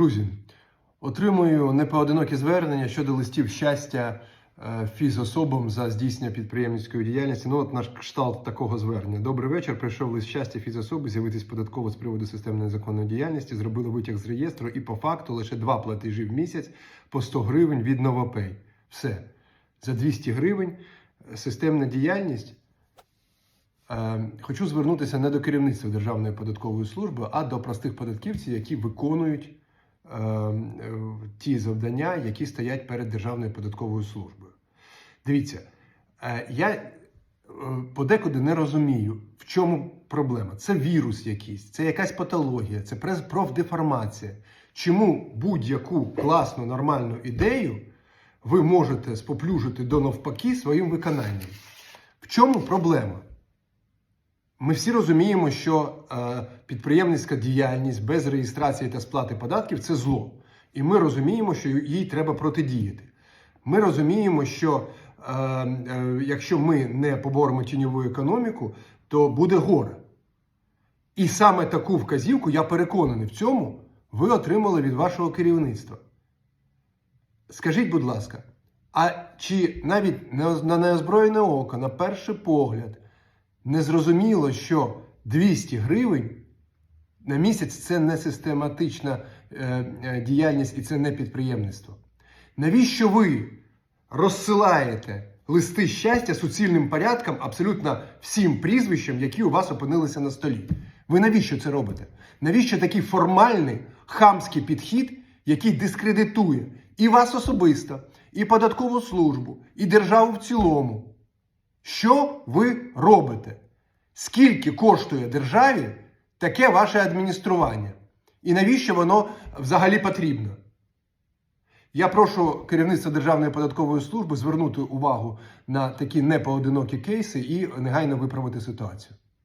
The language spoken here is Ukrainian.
Друзі, отримую непоодинокі звернення щодо листів щастя е, фізособам за здійснення підприємницької діяльності. Ну, от наш кшталт такого звернення. Добрий вечір. Прийшов лист щастя фізособи з'явитись податково з приводу системної незаконної діяльності. Зробили витяг з реєстру і по факту лише два платежі в місяць по 100 гривень від Новопей. Все. За 200 гривень е, системна діяльність. Е, Хочу звернутися не до керівництва Державної податкової служби, а до простих податківців, які виконують ті завдання, які стоять перед Державною податковою службою. Дивіться, е, я е, подекуди не розумію, в чому проблема. Це вірус якийсь, це якась патологія, це профдеформація. Чому будь-яку класну нормальну ідею ви можете споплюжити до навпаки своїм виконанням? В чому проблема? Ми всі розуміємо, що е, підприємницька діяльність без реєстрації та сплати податків це зло. І ми розуміємо, що їй треба протидіяти. Ми розуміємо, що е, е, якщо ми не поборемо тіньову економіку, то буде горе. І саме таку вказівку, я переконаний в цьому, ви отримали від вашого керівництва. Скажіть, будь ласка, а чи навіть на неозброєне око, на перший погляд, не зрозуміло, що 200 гривень на місяць це не систематична е, е, діяльність і це не підприємництво. Навіщо ви розсилаєте листи щастя суцільним порядком абсолютно всім прізвищам, які у вас опинилися на столі? Ви навіщо це робите? Навіщо такий формальний хамський підхід, який дискредитує і вас особисто, і податкову службу, і державу в цілому? Що ви робите? Скільки коштує державі таке ваше адміністрування? І навіщо воно взагалі потрібно? Я прошу керівництво Державної податкової служби звернути увагу на такі непоодинокі кейси і негайно виправити ситуацію.